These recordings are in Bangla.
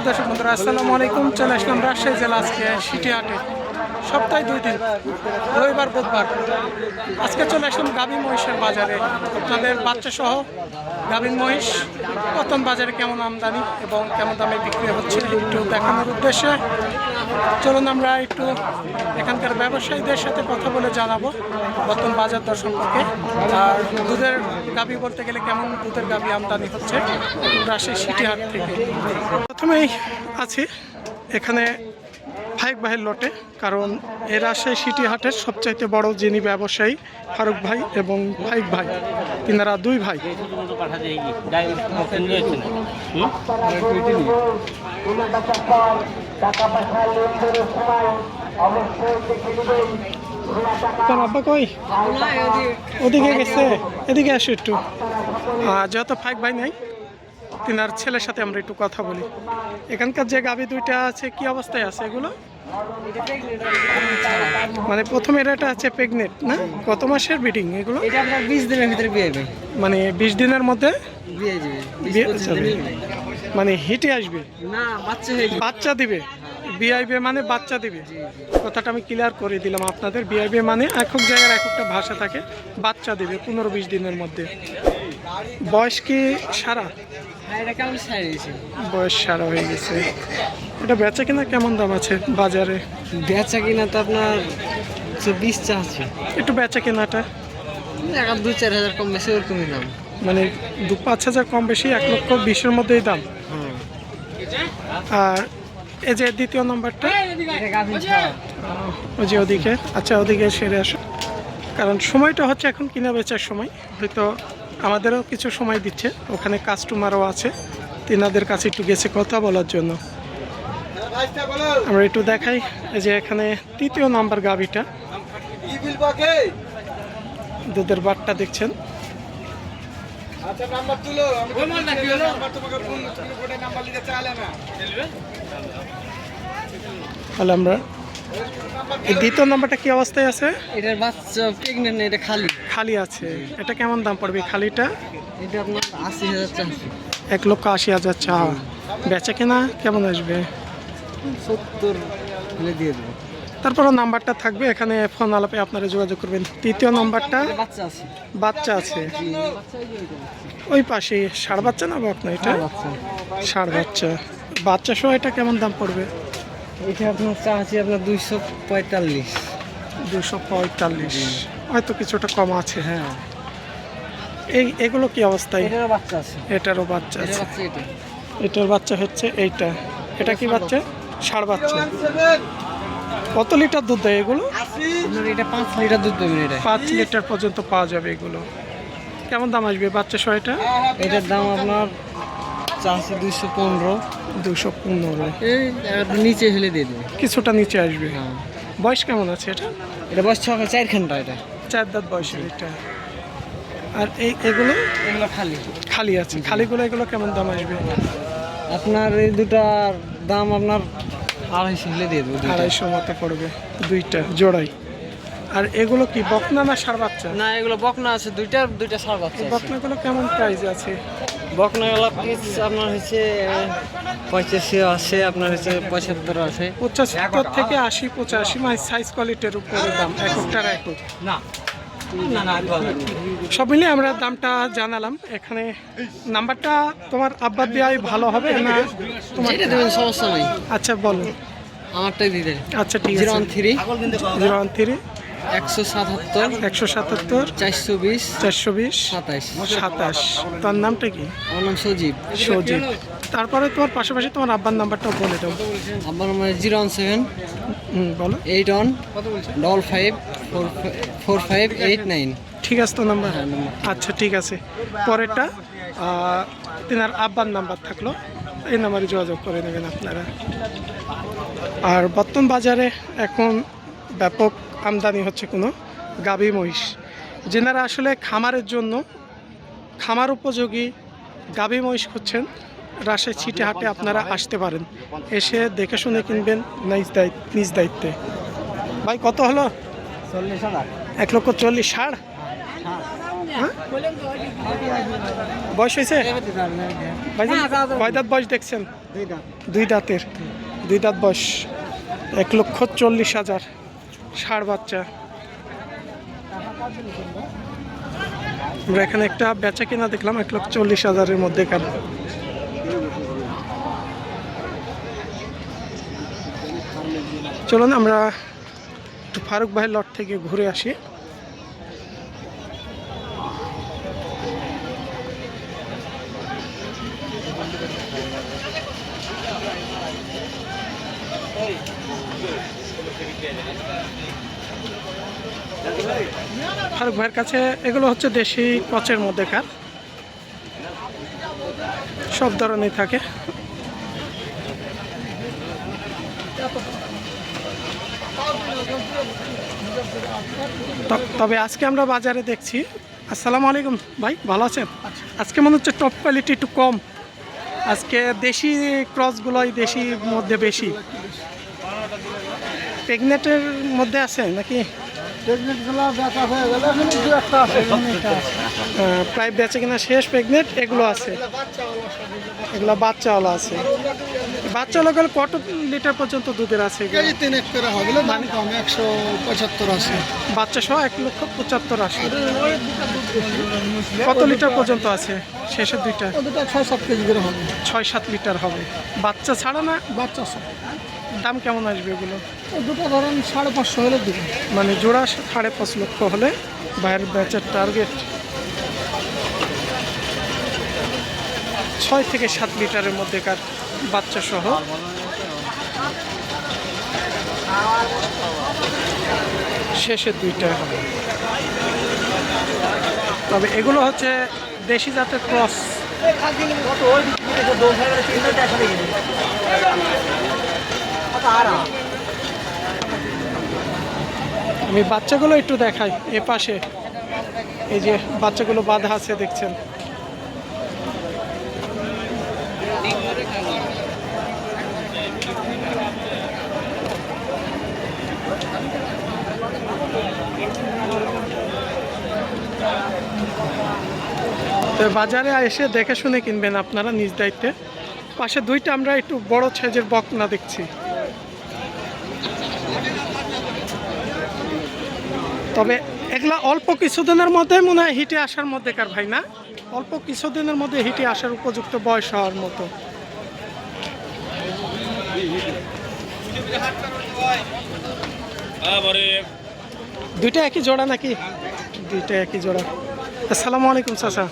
নমস্কার দর্শক বন্ধুরা, আসসালামু আলাইকুম। চলে আসলাম রাজশাহী জেলা আজকে সিটিহাটে। সপ্তাহে দুই দিন, রবিবার, বুধবার। আজকে চলে আসলাম গাভীন মহিষের বাজারে। আপনাদের বাচ্চা সহ গাভীন মহিষ, পতন বাজারে কেমন আমদানি এবং কেমন দামে বিক্রি হচ্ছে একটু দেখানোর উদ্দেশ্যে। চলুন আমরা একটু এখানকার ব্যবসায়ীদের সাথে কথা বলে জানাব বর্তমান বাজার দর সম্পর্কে। আর দুধের গাভী বলতে গেলে কেমন দুধের গাভী আমদানি হচ্ছে রাজশাহী সিটি হাট থেকে? প্রথমেই আছি এখানে ফাইক ভাইয়ের লটে কারণ এ রাজশাহী সিটি হাটের সবচাইতে বড় যিনি ব্যবসায়ী ফারুক ভাই এবং ফাইক ভাই। তিনারা দুই ভাই। তোর আব্বা কই? ওদিকে গেছে। এদিকে আসো একটু। যেহেতু ফাইক ভাই নাই তিনার ছেলের সাথে আমরা একটু কথা বলি। এখানকার যে গাভী দুইটা আছে কি অবস্থায় আছে এগুলো? মানে প্রথম এটা আছে প্রেগনেন্ট না? কত মাসের বিডিং এগুলো? এটা আপনার বিশ দিনের ভিতরে বিয়ে হবে মানে বিশ দিনের মধ্যে? বিয়ে যাবে বিয়ে। মানে হিটে আসবে? না বাচ্চা হয়ে বাচ্চা দিবে? বিআইবি মানে বাচ্চা দিবে? কথাটা আমি ক্লিয়ার করে দিলাম আপনাদের। বিআইবি মানে একক জায়গার এক একটা ভাষা থাকে। বাচ্চা দিবে পনেরো বিশ দিনের মধ্যে। বয়স কি সারা? বয়স সারা হয়ে গেছে। এটা বেচা কিনা কেমন দাম আছে বাজারে? বেচা কিনা তো আপনার একশো বিশ চা আছে। একটু বেচা কেনাটা। দুই চার হাজার কম বেশি ওরকমই দাম। মানে দু পাঁচ হাজার কম বেশি এক লক্ষ বিশের মধ্যেই দাম। আর এই যে দ্বিতীয় নম্বরটা? ওই যে ওদিকে। আচ্ছা ওদিকে সেরে আসো। কারণ সময়টা হচ্ছে এখন কিনা বেচার সময়। হয়তো আমাদেরও কিছু সময় দিচ্ছে। ওখানে কাস্টমারও আছে। তিনাদের কাছে একটু গেছে কথা বলার জন্য। আমরা একটু দেখাই এই যে এখানে তৃতীয় নাম্বার গাভিটা। দুধের বাটটা দেখছেন। তাহলে আমরা দ্বিতীয় নাম্বারটা কি অবস্থায় আছে? এটার বাচ্চা প্রেগনেন্ট এটা খালি। খালি আছে। এটা কেমন দাম পড়বে খালিটা? এটা আপনার আশি হাজার চা এক লক্ষ আশি হাজার চা বেচা কেনা কেমন আসবে? সত্তর দিয়ে দেবো। তারপরও নাম্বারটা থাকবে এখানে ফোন আলাপে আপনারা যোগাযোগ করবেন। তৃতীয় নাম্বারটা? বাচ্চা আছে। বাচ্চা আছে। ওই পাশে ষাড় বাচ্চা না আপনার এটা? বাচ্চা। ষাড় বাচ্চা। বাচ্চা সহ এটা কেমন দাম পড়বে? এটা আপনার চা আছে আপনার দুইশো পঁয়তাল্লিশ। দুশো পঁয়তাল্লিশ। হয়তো কিছুটা কম আছে হ্যাঁ। এই এগুলো কি অবস্থায় এটারও বাচ্চা আছে। এটারও বাচ্চা আছে। এটার বাচ্চা হচ্ছে এইটা। এটা কি বাচ্চা? ষাড় বাচ্চা। কত লিটার দুধ দেয় এগুলো? এটা পাঁচ লিটার দুধ দেবেন এটা। পাঁচ লিটার পর্যন্ত পাওয়া যাবে এগুলো। কেমন দাম আসবে বাচ্চা সহায়টা এটার দাম আপনার চারশো দুইশো পনেরো। দুশো পনেরো। নিচে ফেলে দিয়ে দেবে। কিছুটা নিচে আসবে। হ্যাঁ। বয়স কেমন আছে এটা? এটা বয়স ছয় চার ঘণ্টা এটা। চার দাঁত বয়সের এটা। আর এই এগুলো? এগুলো খালি। খালি আছে। খালিগুলো এগুলো কেমন দাম আসবে? আপনার এই দুটার দাম আপনার আড়াইশো ফেলে দিয়ে দেবো আড়াইশো মতো পড়বে দুইটা জোড়াই। আর এগুলো কি বকনা না সার বাচ্চা? না এগুলো বকনা আছে দুইটা দুইটা সার বাচ্চা বকনাগুলো কেমন প্রাইস আছে? বকনা পিস আপনার হচ্ছে পঁচাশি আছে আপনার হচ্ছে পঁচাত্তর আছে। পঁচাত্তর থেকে আশি পঁচাশি মানে সাইজ কোয়ালিটির উপরে দাম এককটার একক না না না সব মিলিয়ে আমরা দামটা জানালাম এখানে নাম্বারটা তোমার আব্বা দেওয়াই ভালো হবে না তোমার? দেবেন সমস্যা নেই। আচ্ছা বলো। আমারটাই দিতে আচ্ছা ঠিক zero one three. Zero one three. একশো সাতাত্তর একশো সাতাত্তর চারশো বিশ চারশো বিশ সাতাইশ সাতাশ। তার নামটা কি? আমার নাম সজীব। সজিব। তারপরে তোমার পাশাপাশি তোমার আব্বার নাম্বারটাও বলে দাও। আমার নাম জিরো ওয়ান সেভেন বলো। Eight one double five four four five eight nine. ঠিক আছে তো নাম্বার? হ্যাঁ, আচ্ছা ঠিক আছে। পরেরটা তেনার আব্বার নাম্বার থাকল। এই নাম্বারে যোগাযোগ করে নেবেন আপনারা। আর বর্তমান বাজারে এখন ব্যাপক আমদানি হচ্ছে কোনো গাভী মহিষ। যেনারা আসলে খামারের জন্য খামার উপযোগী গাভী মহিষ খুঁজছেন রাশে ছিটে হাটে আপনারা আসতে পারেন। এসে দেখে শুনে কিনবেন নিজ দায়িত্ব নিজ দায়িত্বে। ভাই কত হলো? এক লক্ষ চল্লিশ ষাড় হ্যাঁ। বয়স হয়েছে? ভাই কয় দাঁত বয়স দেখছেন? দুই দাঁতের। দুই দাঁত বয়স। এক লক্ষ চল্লিশ হাজার। ষাড় বাচ্চা। আমরা এখানে একটা বেচা কিনা দেখলাম, এক লক্ষ চল্লিশ হাজারের মধ্যে কার চলুন আমরা একটু ফারুক ভাইয়ের লট থেকে ঘুরে আসি। ফারুক ভাইয়ের কাছে এগুলো হচ্ছে দেশি কচের মধ্যেকার। সব ধরনের থাকে। তবে আজকে আমরা বাজারে দেখছি। আসসালামু আলাইকুম ভাই, ভালো আছেন? আজকে মনে হচ্ছে টপ কোয়ালিটি একটু কম। আজকে দেশি ক্রসগুলোই দেশির মধ্যে বেশি। প্রেগনেটের মধ্যে আছে নাকি? প্রায় বেচে কিনা শেষ প্রেগনেট এগুলো আছে। এগুলো বাচ্চাওয়ালা আছে। বাচ্চাওয়ালা গেলে কত লিটার পর্যন্ত দুধের আছে? কেজি তিন এক করে হবে দাম কম একশো পঁচাত্তর আছে। বাচ্চা সহ এক লক্ষ পঁচাত্তর আসে কত লিটার পর্যন্ত আছে? শেষের দুইটা। ছয় সাত কেজি করে হবে। ছয় সাত লিটার হবে। বাচ্চা ছাড়া না? বাচ্চা দাম কেমন আসবে এগুলো? দুটো ধরেন সাড়ে পাঁচশো হলে দিবে। মানে জোড়া সাড়ে পাঁচ লক্ষ হলে বাইরের ব্যাচের টার্গেট ছয় থেকে সাত লিটারের মধ্যেকার বাচ্চা সহ শেষের দুইটা তবে এগুলো হচ্ছে দেশি জাতের ক্রস। আমি বাচ্চাগুলো একটু দেখাই এ পাশে এই যে বাচ্চাগুলো বাঁধা আছে, দেখছেন? তো বাজারে এসে দেখে শুনে কিনবেন আপনারা নিজ দায়িত্বে। পাশে দুইটা আমরা একটু বড় সাইজের বকনা দেখছি। তবে এগুলা অল্প কিছুদিনের মধ্যে মনে হয় হিটে আসার মধ্যেকার ভাই না? অল্প কিছুদিনের মধ্যে হিটে আসার উপযুক্ত বয়স হওয়ার মতো। দুইটা একই জোড়া নাকি? দুইটা একই জোড়া। আসসালামু আলাইকুম চাচা।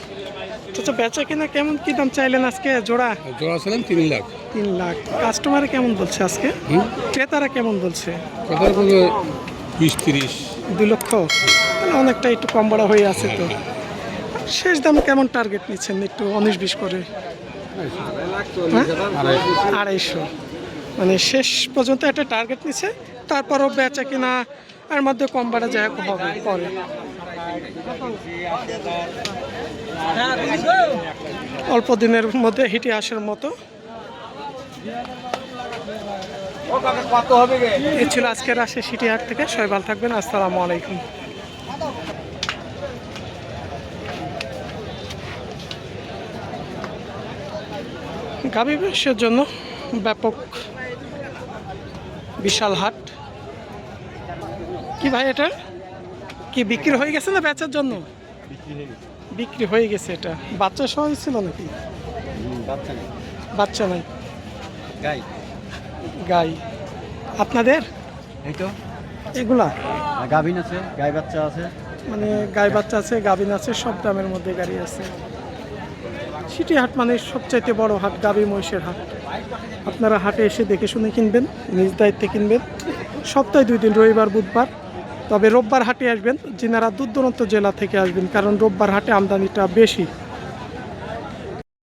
চাচা বেচা কিনা কেমন? কি দাম চাইলেন আজকে? জোড়া? জোড়া ছিলাম তিন লাখ। তিন লাখ। কাস্টমার কেমন বলছে আজকে? ক্রেতারা কেমন বলছে? বিশ তিরিশ। দুই লক্ষ? তাহলে অনেকটা একটু কম বড় হয়ে আছে তো। শেষ দাম কেমন টার্গেট নিচ্ছেন একটু উনিশ বিশ করে? হ্যাঁ? আড়াইশো। মানে শেষ পর্যন্ত একটা টার্গেট নিচ্ছে তারপরও বেচা কিনা এর মধ্যে কম বাড়া যায় হবে পরে। অল্প দিনের মধ্যে হিটে আসার মতো। এই ছিল আজকের আসে সিটি হাট থেকে। সবাই ভালো থাকবেন। আসসালামু আলাইকুম। গাভী ব্যবসার জন্য ব্যাপক বিশাল হাট। কি ভাই এটা? কি বিক্রি হয়ে গেছে না বেচার জন্য? বিক্রি হয়ে গেছে। এটা। বাচ্চা সহ ছিল নাকি? বাচ্চা নাই। গাই। গাই। আপনাদের? এই তো। এগুলা? গাভিন আছে গাই বাচ্চা আছে। মানে গাই বাচ্চা আছে গাভিন আছে সব দামের মধ্যে গাড়ি আছে। সিটি হাট মানে সবচাইতে বড় হাট গাবি মহিষের হাট। আপনারা হাটে এসে দেখে শুনে কিনবেন নিজ দায়িত্বে কিনবেন। সপ্তাহে দুই দিন রবিবার বুধবার। তবে রোববার হাটে আসবেন যিনারা দূর জেলা থেকে আসবেন কারণ রোববার হাটে আমদানিটা বেশি।